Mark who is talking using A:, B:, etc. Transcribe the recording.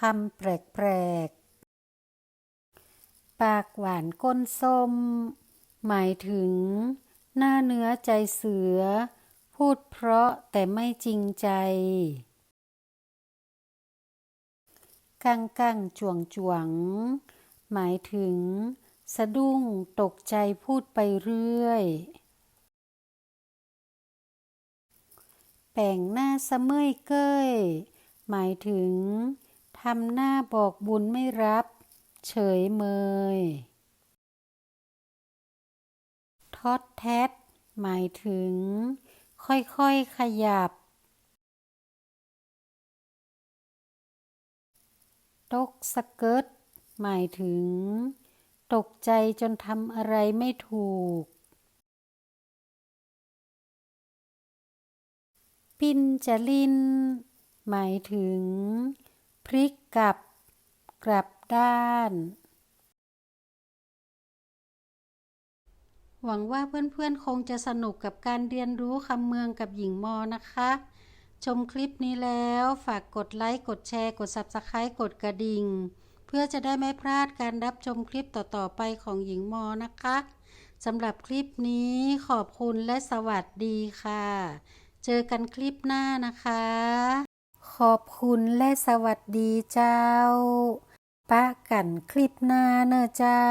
A: คำแปลกๆ ปากหวานก้นส้ม หมายถึง หน้าเนื้อใจเสือ พูดเพราะแต่ไม่จริงใจ กังกังจวงจวง หมายถึง สะดุ้งตกใจพูดไปเรื่อยแป่งหน้าสะเมยเก้ย หมายถึง ทำหน้าบอกบุญไม่รับ เฉยเมยทอดแทดหมายถึง ค่อยๆขยับตกสะเกิดหมายถึง ตกใจจนทำอะไรไม่ถูก ปินจะลิน หมายถึง พลิกกลับ กลับด้าน หวังว่าเพื่อนๆคงจะสนุกกับการเรียนรู้คำเมืองกับหญิงมอนะคะ ชมคลิปนี้แล้วฝากกดไลค์ กดแชร์ กด Subscribe กดกระดิ่ง เพื่อจะได้ไม่พลาดการรับชมคลิปต่อๆไปของหญิงมอนะคะสำหรับคลิปนี้ขอบคุณและสวัสดีค่ะ เจอกันคลิปหน้านะคะ ขอบคุณและสวัสดีเจ้า ปะกันคลิปหน้าเนอะเจ้า